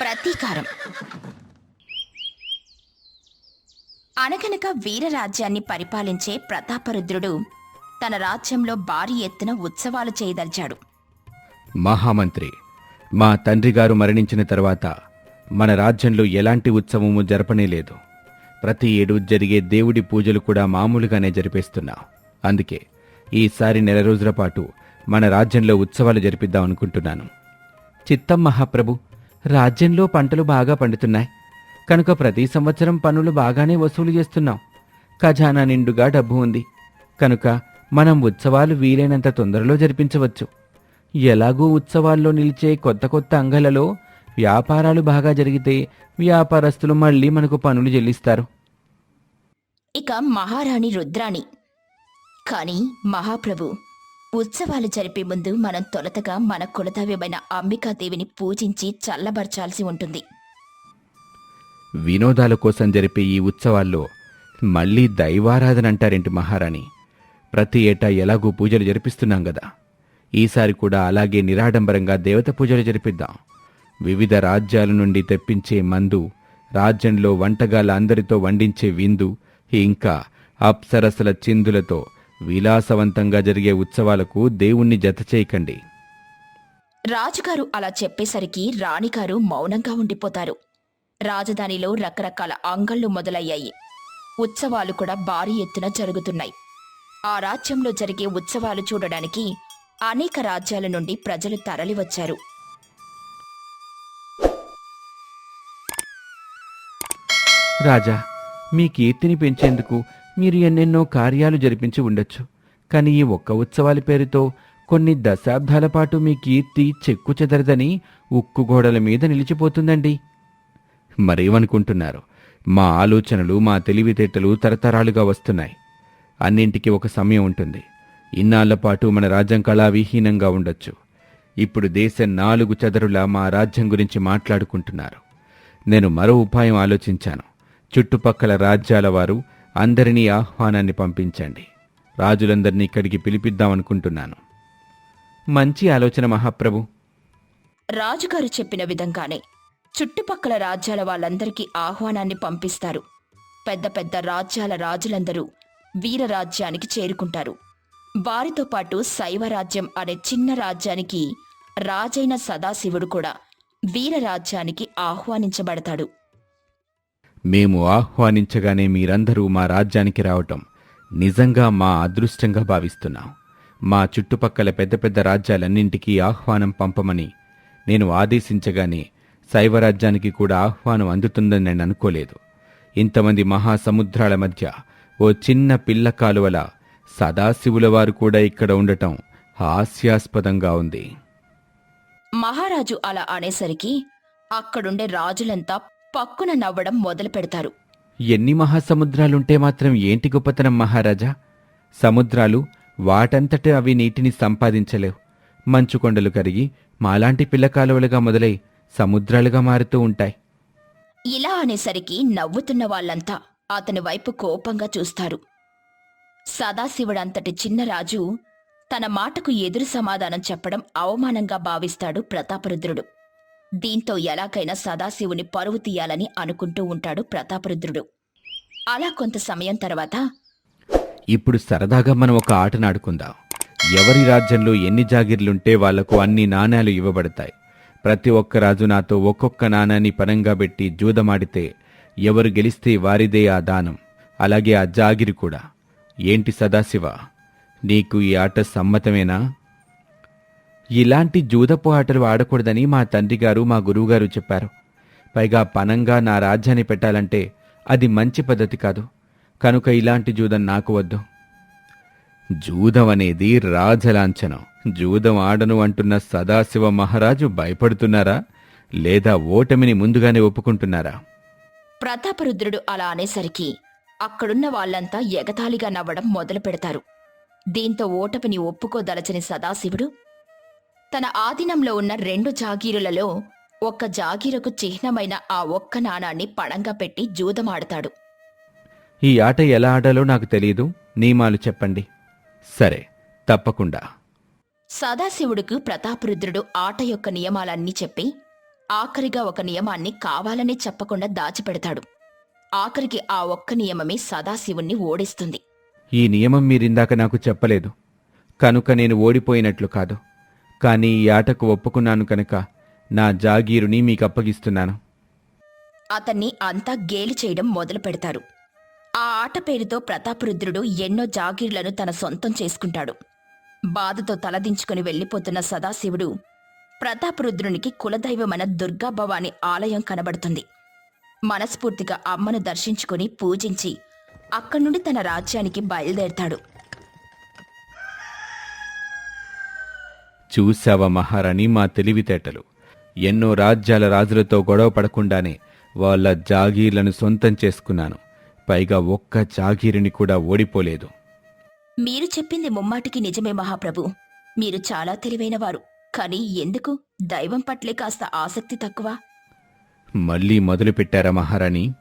ప్రతీకారం. అనగనక వీరరాజ్యాన్ని పరిపాలించే ప్రతాపరుద్రుడు తన రాజ్యంలో భారీ ఎత్తున ఉత్సవాలు చేయదలిచాడు. మహామంత్రి మా తండ్రి గారు మరణించిన తర్వాత మన రాజ్యంలో ఎలాంటి ఉత్సవము జరపనే లేదు. ప్రతి ఏడు జరిగే దేవుడి పూజలు కూడా మామూలుగానే జరిపేస్తున్నాం. అందుకే ఈసారి నెల రోజుల పాటు మన రాజ్యంలో ఉత్సవాలు జరిపిద్దాం అనుకుంటున్నాను. చిత్తం మహాప్రభు రాజ్యంలో పంటలు బాగా పండుతున్నాయి. కనుక ప్రతి సంవత్సరం పన్నులు బాగానే వసూలు చేస్తున్నాం. ఖజానా నిండుగా డబ్బు ఉంది. కనుక మనం ఉత్సవాలు వీలైనంత తొందరలో జరిపించవచ్చు. ఎలాగూ ఉత్సవాల్లో నిలిచే కొత్త కొత్త అంగలలో వ్యాపారాలు బాగా జరిగితే వ్యాపారస్తులు మళ్ళీ మనకు పనులు చెల్లిస్తారు. ఇక మహారాణి రుద్రాణి. కానీ మహాప్రభు ఉత్సవాలు జరిపే ముందు మనం తొలతగా మన కులదైవమైన అంబికాదేవిని పూజించి చల్లబరచాల్సి ఉంటుంది. వినోదాల కోసం జరిపే ఈ ఉత్సవాల్లో మళ్ళీ దైవారాధన అంటారేంటి మహారాణి? ప్రతి ఏటా ఎలాగూ పూజలు జరిపిస్తున్నాం కదా ఈసారి కూడా అలాగే నిరాడంబరంగా దేవత పూజలు జరిపిద్దాం. వివిధ రాజ్యాల నుండి తెప్పించే మందు రాజ్యంలో వంటగాల అందరితో వండించే విందు ఇంకా అప్సరసల చిందులతో విలాసవంతంగా జరిగే ఉత్సవాలకు దేవుణ్ణి జత చేయకండి. రాజుగారు అలా చెప్పేసరికి రాణిగారు మౌనంగా ఉండిపోతారు. రాజధానిలో రకరకాల అంగళ్ళు మొదలయ్యాయి. ఉత్సవాలు కూడా భారీ ఎత్తున జరుగుతున్నాయి. ఆ రాజ్యంలో జరిగే ఉత్సవాలు చూడడానికి అనేక రాజ్యాల నుండి ప్రజలు తరలివచ్చారు. రాజా మీ కీర్తిని పెంచేందుకు మీరు ఎన్నెన్నో కార్యాలు జరిపించి ఉండొచ్చు. కానీ ఈ ఒక్క ఉత్సవాల పేరుతో కొన్ని దశాబ్దాల పాటు మీ కీర్తి చెక్కు చెదరదని ఉక్కు గోడల మీద నిలిచిపోతుందండి. మరేమనుకుంటున్నారు? మా ఆలోచనలు మా తెలివితేటలు తరతరాలుగా వస్తున్నాయి. అన్నింటికి ఒక సమయం ఉంటుంది. ఇన్నాళ్ళ పాటు మన రాజ్యం కళావిహీనంగా ఉండొచ్చు. ఇప్పుడు దేశం నాలుగు చదరుల మా రాజ్యం గురించి మాట్లాడుకుంటున్నారు. నేను మరో ఉపాయం ఆలోచించాను. చుట్టుపక్కల రాజ్యాల వారు అందరినీ ఆహ్వానాన్ని పంపించండి. రాజులందరినీ ఇక్కడికి పిలిపిద్దామనుకుంటున్నాను. మంచి ఆలోచన మహాప్రభు. రాజుగారు చెప్పిన విధంగానే చుట్టుపక్కల రాజ్యాల వాళ్ళందరికీ ఆహ్వానాన్ని పంపిస్తారు. పెద్ద పెద్ద రాజ్యాల రాజులందరూ వీరరాజ్యానికి చేరుకుంటారు. వారితో పాటు శైవరాజ్యం అనే చిన్న రాజ్యానికి రాజైన సదాశివుడు కూడా వీరరాజ్యానికి ఆహ్వానించబడతాడు. మేము ఆహ్వానించగానే మీరందరూ మా రాజ్యానికి రావటం నిజంగా మా అదృష్టంగా భావిస్తున్నాం. మా చుట్టుపక్కల పెద్ద పెద్ద రాజ్యాలన్నింటికీ ఆహ్వానం పంపమని నేను ఆదేశించగానే శైవరాజ్యానికి కూడా ఆహ్వానం అందుతుందని నేను అనుకోలేదు. ఇంతమంది మహాసముద్రాల మధ్య ఓ చిన్న పిల్ల కాలువల సదాశివులవారు కూడా ఇక్కడ ఉండటం హాస్యాస్పదంగా ఉంది. మహారాజు అలా అనేసరికి అక్కడుండే రాజులంతా పక్కున నవ్వడం మొదలు పెడతారు. ఎన్ని మహాసముద్రాలుంటే మాత్రం ఏంటి గొప్పతనం మహారాజా? సముద్రాలు వాటంతట అవి నీటిని సంపాదించలేవు. మంచు కొండలు కరిగి మాలాంటి పిల్లకాలువలుగా మొదలై సముద్రాలుగా మారుతూ ఉంటాయి. ఇలా అనేసరికి నవ్వుతున్న వాళ్ళంతా అతని వైపు కోపంగా చూస్తారు. సదాశివుడంతటి చిన్న రాజు తన మాటకు ఎదురు సమాధానం చెప్పడం అవమానంగా భావిస్తాడు ప్రతాపరుద్రుడు. దీంతో ఎలాగైనా సదాశివుని పరువు తీయాలని అనుకుంటూ ఉంటాడు ప్రతాపరుద్రుడు. అలా కొంత సమయం తర్వాత ఇప్పుడు సరదాగా మనం ఒక ఆటనాడుకుందాం ఎవరి రాజ్యంలో ఎన్ని జాగిర్లుంటే వాళ్ళకు అన్ని నాణేలు ఇవ్వబడతాయి. ప్రతి ఒక్క రాజు నాతో ఒక్కొక్క నాణాన్ని పరంగా పెట్టి జూదమాడితే ఎవరు గెలిస్తే వారిదే ఆ దానం. అలాగే ఆ జాగిరి కూడా. ఏంటి సదాశివ? నీకు ఈ ఆట సమ్మతమేనా? ఇలాంటి జూదపు ఆటలు ఆడకూడదని మా తండ్రి గారు మా గురువుగారు చెప్పారు. పైగా పనంగా నా రాజ్యాన్ని పెట్టాలంటే అది మంచి పద్ధతి కాదు. కనుక ఇలాంటి జూదం నాకు వద్దు. జూదం అనేది రాజలాంఛనం. జూదం ఆడను అంటున్న సదాశివ మహారాజు భయపడుతున్నారా? లేదా ఓటమిని ముందుగానే ఒప్పుకుంటున్నారా? ప్రతాపరుద్రుడు అలా అనేసరికి అక్కడున్న వాళ్ళంతా ఎగతాళిగా నవ్వడం మొదలు పెడతారు దీంతో ఓటమిని ఒప్పుకోదలచని సదాశివుడు తన ఆధీనంలో ఉన్న రెండు జాగీరులలో ఒక్క జాగీరకు చిహ్నమైన ఆ ఒక్క నాణాన్ని పణంగా పెట్టి జూదమాడతాడు. ఈ ఆట ఎలా ఆడాలో నాకు తెలియదు నియమాలు చెప్పండి. సరే తప్పకుండా. సదాశివుడికి ప్రతాపరుద్రుడు ఆట యొక్క నియమాలన్నీ చెప్పి ఆఖరిగా ఒక నియమాన్ని కావాలని చెప్పకుండా దాచిపెడతాడు. ఆఖరికి ఆ ఒక్క నియమమే సదాశివుణ్ణి ఓడిస్తుంది. ఈ నియమం మీరిందాక నాకు చెప్పలేదు. కనుక నేను ఓడిపోయినట్లు కాదు. కానీ ఈ ఆటకు ఒప్పుకున్నాను కనుక నా జాగీరుని మీకు అప్పగిస్తున్నాను అతన్ని అంతా గేలి చేయడం మొదలు పెడతారు. ఆ ఆట పేరుతో ప్రతాపరుద్రుడు ఎన్నో జాగీర్లను తన సొంతం చేసుకుంటాడు. బాధతో తలదించుకుని వెళ్ళిపోతున్న సదాశివుడు ప్రతాపరుద్రునికి కులదైవమైన దుర్గాభవాని ఆలయం కనబడుతుంది. మనస్ఫూర్తిగా అమ్మను దర్శించుకుని పూజించి అక్కడి నుండి తన రాజ్యానికి బయలుదేరతాడు. చూశావా మహారాణి మా తెలివితేటలు. ఎన్నో రాజ్యాల రాజులతో గొడవ పడకుండానే వాళ్ళ జాగీర్లను సొంతం చేసుకున్నాను. పైగా ఒక్క జాగీరుని కూడా ఓడిపోలేదు. మీరు చెప్పింది ముమ్మాటికి నిజమే మహాప్రభు. మీరు చాలా తెలివైనవారు. కానీ ఎందుకు? దైవం పట్లే కాస్త ఆసక్తి తక్కువ. మళ్ళీ మొదలుపెట్టారా మహారాణి?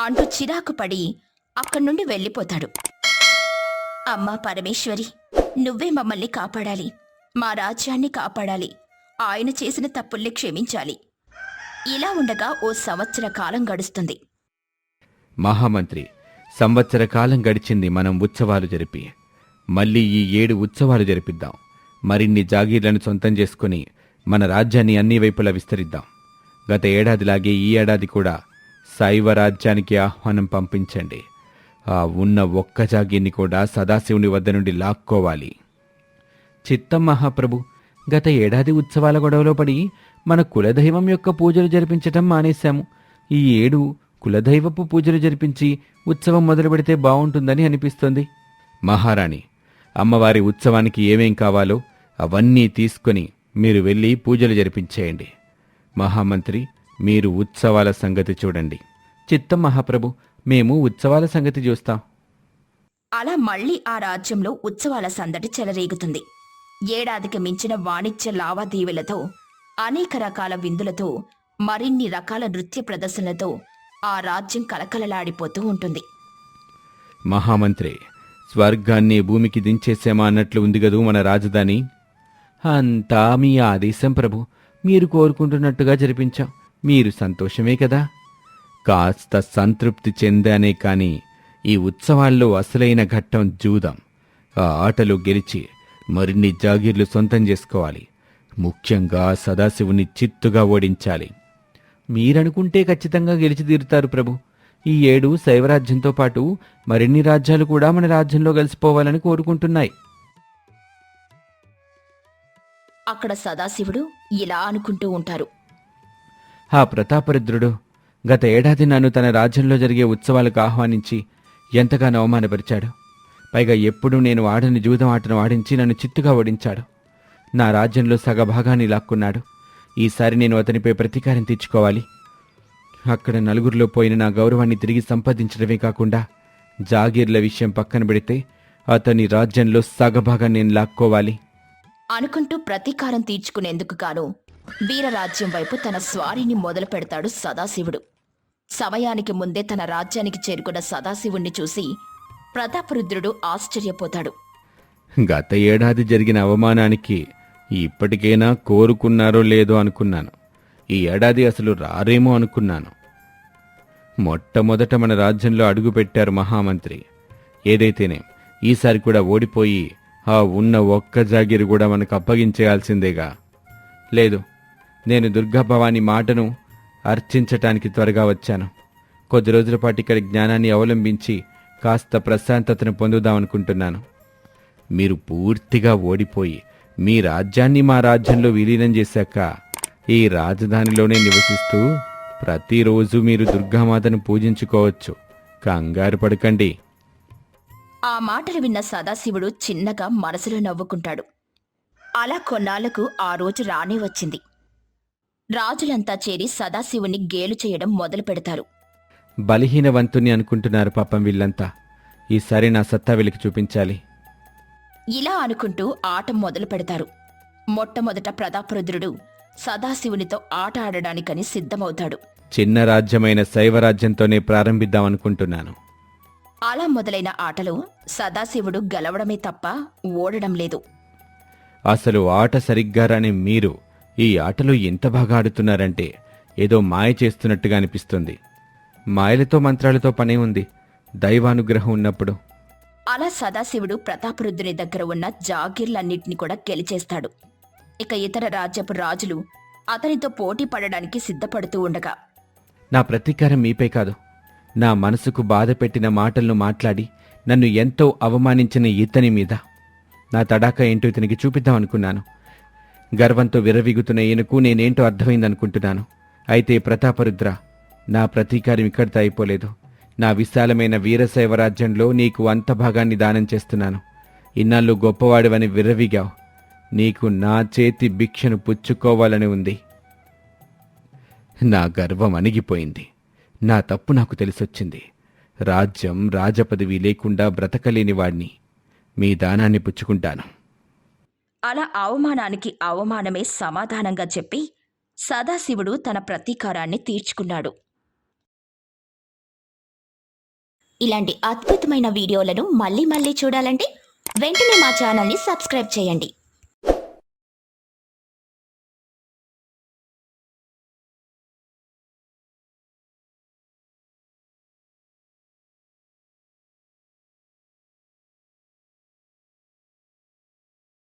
అంటూ చిరాకు పడి అక్కడి నుండి వెళ్ళిపోతాడు. అమ్మా పరమేశ్వరి నువ్వే మమ్మల్ని కాపాడాలి. మా రాజ్యాన్ని కాపాడాలి. ఆయన చేసిన తప్పుల్ని క్షమించాలి. ఇలా ఉండగా ఓ సంవత్సర కాలం గడుస్తుంది. మహామంత్రి సంవత్సర కాలం గడిచింది మనం ఉత్సవాలు జరిపి మళ్ళీ ఈ ఏడు ఉత్సవాలు జరిపిద్దాం. మరిన్ని జాగీర్లను సొంతం చేసుకుని మన రాజ్యాన్ని అన్ని వైపులా విస్తరిద్దాం. గత ఏడాదిలాగే ఈ ఏడాది కూడా శైవ రాజ్యానికి ఆహ్వానం పంపించండి. ఆ ఉన్న ఒక్క జాగీర్ని కూడా సదాశివుని వద్ద నుండి లాక్కోవాలి. చిత్తం మహాప్రభు గత ఏడాది ఉత్సవాల గొడవలో పడి మన కులదైవం యొక్క పూజలు జరిపించటం మానేశాము. ఈ ఏడు కులదైవపు పూజలు జరిపించి ఉత్సవం మొదలు పెడితే బాగుంటుందని అనిపిస్తోంది. మహారాణి అమ్మవారి ఉత్సవానికి ఏమేం కావాలో అవన్నీ తీసుకొని మీరు వెళ్ళి పూజలు జరిపించేయండి. మహామంత్రి మీరు ఉత్సవాల సంగతి చూడండి. చిత్తం మహాప్రభు మేము ఉత్సవాల సంగతి చూస్తాం. అలా మళ్ళీ ఆ రాజ్యంలో ఉత్సవాల సందడి చెలరేగుతుంది. ఏడాదికి మించిన వాణిజ్య లావాదేవీలతో అనేక రకాల విందులతో మరిన్ని రకాల నృత్య ప్రదర్శనలతో ఆ రాజ్యం కలకలలాడిపోతూ ఉంటుంది. మహామంత్రి స్వర్గాన్ని భూమికి దించేసేమా అన్నట్లు ఉంది కదూ మన రాజధాని? అంతా మీ ఆదేశం ప్రభు. మీరు కోరుకుంటున్నట్టుగా జరిపించాం. మీరు సంతోషమే కదా? కాస్త సంతృప్తి చెందానే కాని ఈ ఉత్సవాల్లో అసలైన ఘట్టం జూదాం. ఆ ఆటలు గెలిచి మరిన్ని జాగీర్లు సొంతం చేసుకోవాలి. ముఖ్యంగా సదాశివుని చిత్తుగా ఓడించాలి. మీరనుకుంటే ఖచ్చితంగా గెలిచి తీరుతారు ప్రభు. ఈ ఏడు శైవరాజ్యంతో పాటు మరిన్ని రాజ్యాలు కూడా మన రాజ్యంలో కలిసిపోవాలని కోరుకుంటున్నాయి. అక్కడ సదాశివుడు ఇలా అనుకుంటూ ఉంటారు. ఆ ప్రతాపరుద్రుడు గత ఏడాది నన్ను తన రాజ్యంలో జరిగే ఉత్సవాలకు ఆహ్వానించి ఎంతగానో అవమానపరిచాడు. పైగా ఎప్పుడూ నేను ఆడని జూదం ఆటను ఆడించి నన్ను చిత్తుగా ఓడించాడు. నా రాజ్యంలో సగభాగాన్ని లాక్కున్నాడు. ఈసారి నేను అతనిపై ప్రతీకారం తీర్చుకోవాలి. అక్కడ నలుగురిలో పోయిన నా గౌరవాన్ని తిరిగి సంపాదించడమే కాకుండా జాగీర్ల విషయం పక్కన పెడితే అతని రాజ్యంలో సగభాగాన్ని నేను లాక్కోవాలి. అనుకుంటూ ప్రతీకారం తీర్చుకునేందుకు గాను వీరరాజ్యం వైపు తన స్వారీని మొదలు పెడతాడు సదాశివుడు. సమయానికి ముందే తన రాజ్యానికి చేరుకున్న సదాశివుణ్ణి చూసి ప్రతాపరుద్రుడు ఆశ్చర్యపోతాడు. గత ఏడాది జరిగిన అవమానానికి ఇప్పటికైనా కోరుకున్నారో లేదో అనుకున్నాను. ఈ ఏడాది అసలు రారేమో అనుకున్నాను. మొట్టమొదట మన రాజ్యంలో అడుగుపెట్టారు మహామంత్రి. ఏదైతేనే ఈసారి కూడా ఓడిపోయి ఆ ఉన్న ఒక్క జాగిరి కూడా మనకు అప్పగించేయాల్సిందేగా. లేదు నేను దుర్గాభవాని మాటను అర్చించటానికి త్వరగా వచ్చాను. కొద్ది రోజుల పాటు ఇక్కడ జ్ఞానాన్ని అవలంబించి కాస్త ప్రశాంతతను పొందుదామనుకుంటున్నాను మీరు పూర్తిగా ఓడిపోయి మీ రాజ్యాన్ని మా రాజ్యంలో విలీనం చేశాక ఈ రాజధానిలోనే నివసిస్తూ ప్రతిరోజు మీరు దుర్గామాతను పూజించుకోవచ్చు. కంగారు పడకండి. ఆ మాటలు విన్న సదాశివుడు చిన్నగా మనసులో నవ్వుకుంటాడు. అలా కొన్నాళ్ళకు ఆ రోజు రానే వచ్చింది. రాజులంతా చేరి సదాశివుని గేలు చేయడం మొదలు పెడతారు బలహీనవంతుని అనుకుంటున్నారు పాపం వీళ్ళంతా. ఈసారి నా సత్తా వెలికి చూపించాలి. ఇలా అనుకుంటూ ఆట మొదలు పెడతారు. మొట్టమొదట ప్రతాపరుద్రుడు సదాశివునితో ఆట ఆడడానికని సిద్ధమవుతాడు. చిన్న రాజ్యమైన శైవరాజ్యంతోనే ప్రారంభిద్దామనుకుంటున్నాను అలా మొదలైన ఆటలో సదాశివుడు గెలవడమే తప్ప ఓడడం లేదు. అసలు ఆట సరిగ్గా రాని మీరు ఈ ఆటలో ఎంత బాగా ఆడుతున్నారంటే ఏదో మాయ చేస్తున్నట్టుగా అనిపిస్తుంది. మాయలతో మంత్రాలతో పనే ఉంది. దైవానుగ్రహం ఉన్నప్పుడు. అలా సదాశివుడు ప్రతాపరుద్రుని దగ్గర ఉన్న జాగీర్లన్నింటినీ కూడా గెలిచేస్తాడు. ఇక ఇతర రాజ్యపు రాజులు అతనితో పోటీ పడడానికి సిద్ధపడుతూ ఉండగా. నా ప్రతీకారం మీపై కాదు. నా మనసుకు బాధ పెట్టిన మాటలను మాట్లాడి నన్ను ఎంతో అవమానించిన ఇతని మీద. నా తడాకా ఏంటో ఇతనికి చూపిద్దామనుకున్నాను గర్వంతో విర్రవీగుతున్న ఈయనకు నేనేంటో అర్థమైందనుకుంటున్నాను. అయితే ప్రతాపరుద్ర నా ప్రతీకారం ఇక్కడితో అయిపోలేదు. నా విశాలమైన వీరశైవ రాజ్యంలో నీకు అంత భాగాన్ని దానం చేస్తున్నాను. ఇన్నాళ్ళు గొప్పవాడివని విర్రవిగావు. నీకు నా చేతి భిక్షను పుచ్చుకోవాలని ఉంది. నా గర్వం అణిగిపోయింది. నా తప్పు నాకు తెలిసొచ్చింది. రాజ్యం రాజపదవి లేకుండా బ్రతకలేని వాణ్ణి. మీ దానాన్ని పుచ్చుకుంటాను. అలా అవమానానికి అవమానమే సమాధానంగా చెప్పి సదాశివుడు తన ప్రతీకారాన్ని తీర్చుకున్నాడు. ఇలాంటి అద్భుతమైన వీడియోలను మళ్ళీ మళ్ళీ చూడాలంటే వెంటనే మా ఛానల్ని సబ్స్క్రైబ్ చేయండి.